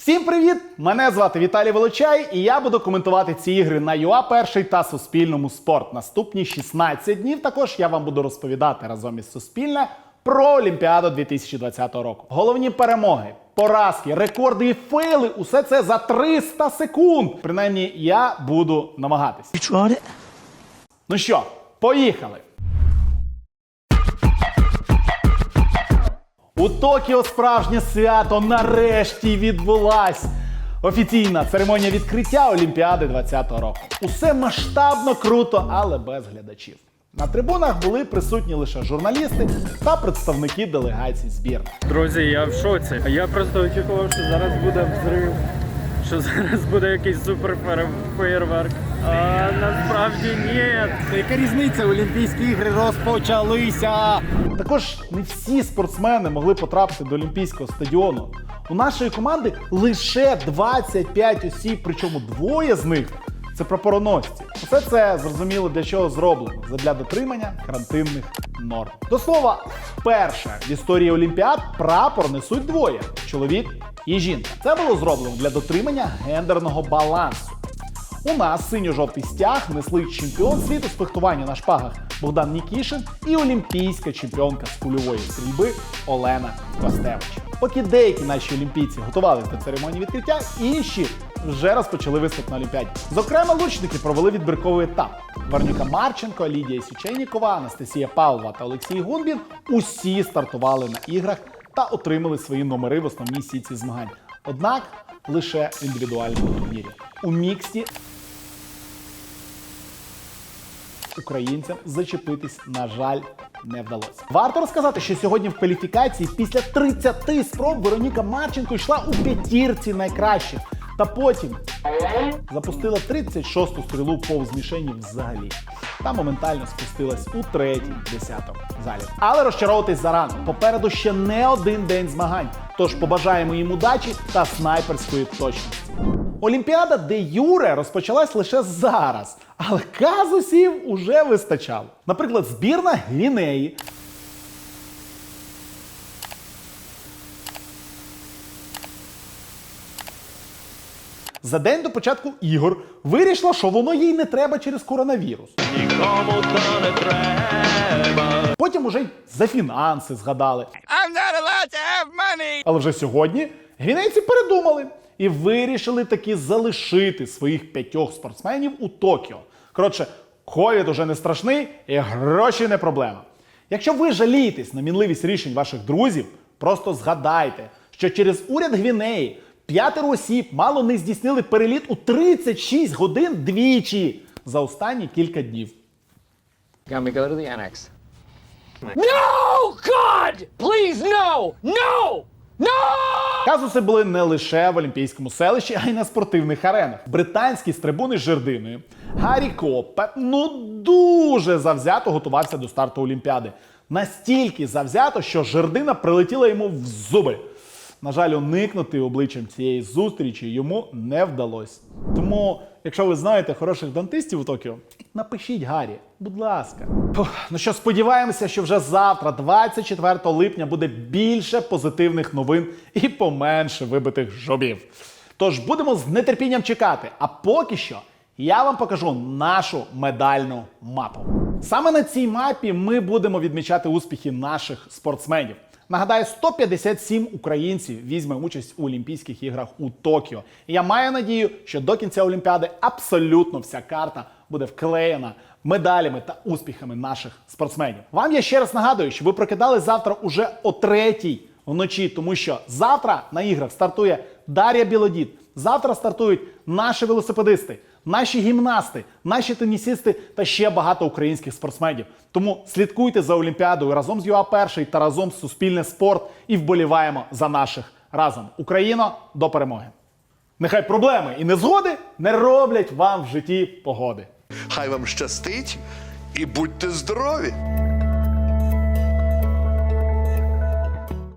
Всім привіт! Мене звати Віталій Волочай, і я буду коментувати ці ігри на ЮА Перший та Суспільному спорт. Наступні 16 днів також я вам буду розповідати разом із Суспільне про Олімпіаду 2020 року. Головні перемоги, поразки, рекорди і фейли усе це за 300 секунд. Принаймні, я буду намагатись. Ну що, поїхали! У Токіо справжнє свято нарешті відбулась. Офіційна церемонія відкриття Олімпіади 2020 року. Усе масштабно круто, але без глядачів. На трибунах були присутні лише журналісти та представники делегацій збірної. Друзі, я в шоці. Я просто очікував, що зараз буде взрив, що зараз буде якийсь супер феєрверк. А насправді ні. Яка різниця? Олімпійські ігри розпочалися. Також не всі спортсмени могли потрапити до Олімпійського стадіону. У нашої команди лише 25 осіб, причому двоє з них це прапороносці. Усе це зрозуміло для чого зроблено задля дотримання карантинних норм. До слова, вперше в історії Олімпіад прапор несуть двоє чоловік і жінка. Це було зроблено для дотримання гендерного балансу. У нас синьо-жовтий стяг несли чемпіон світу з фехтування на шпагах Богдан Нікішин і олімпійська чемпіонка з кульової стрільби Олена Костевич. Поки деякі наші олімпійці готувалися до церемонії відкриття, інші вже розпочали виступ на Олімпіаді. Зокрема, лучники провели відбірковий етап. Варнюка Марченко, Лідія Січенікова, Анастасія Павлова та Олексій Гунбін усі стартували на іграх та отримали свої номери в основній сітці змагань. Однак лише в індивідуальному турнірі. У міксті українцям зачепитись, на жаль, не вдалося. Варто розказати, що сьогодні в кваліфікації після 30 спроб Вероніка Марченко йшла у п'ятірці найкращих. Та потім запустила 36-ту стрілу повз мішені взагалі. Та моментально спустилась у третій десяток залів. Але розчаровуватись зарано. Попереду ще не один день змагань. Тож побажаємо їм удачі та снайперської точності. Олімпіада де Юре розпочалась лише зараз, але казусів уже вистачало. Наприклад, збірна Гвінеї за день до початку ігор вирішила, що воно їй не треба через коронавірус. Нікому то не треба. Потім уже й за фінанси згадали. I'm not allowed to have money. Але вже сьогодні гвінейці передумали і вирішили таки залишити своїх п'ятьох спортсменів у Токіо. Коротше, ковід уже не страшний і гроші не проблема. Якщо ви жалієтесь на мінливість рішень ваших друзів, просто згадайте, що через уряд Гвінеї п'ятеро осіб мало не здійснили переліт у 36 годин двічі за останні кілька днів. Go to the annex. No! God! Please, no! No! No! Казуси були не лише в Олімпійському селищі, а й на спортивних аренах. Британський стрибун із жердиною Гаррі Коппе ну дуже завзято готувався до старту Олімпіади. Настільки завзято, що жердина прилетіла йому в зуби. На жаль, уникнути обличчям цієї зустрічі йому не вдалося. Тому, якщо ви знаєте хороших дантистів у Токіо, напишіть Гаррі, будь ласка. Ну що, сподіваємося, що вже завтра, 24 липня, буде більше позитивних новин і поменше вибитих жобів. Тож будемо з нетерпінням чекати. А поки що я вам покажу нашу медальну мапу. Саме на цій мапі ми будемо відмічати успіхи наших спортсменів. Нагадаю, 157 українців візьме участь у Олімпійських іграх у Токіо. І я маю надію, що до кінця Олімпіади абсолютно вся карта буде вклеєна медалями та успіхами наших спортсменів. Вам я ще раз нагадую, що ви прокидали завтра уже о третій вночі, тому що завтра на іграх стартує Дар'я Білодід. Завтра стартують наші велосипедисти, наші гімнасти, наші тенісісти та ще багато українських спортсменів. Тому слідкуйте за Олімпіадою разом з ЮА Перший та разом з Суспільне спорт і вболіваємо за наших разом. Україно до перемоги! Нехай проблеми і незгоди не роблять вам в житті погоди. Хай вам щастить і будьте здорові!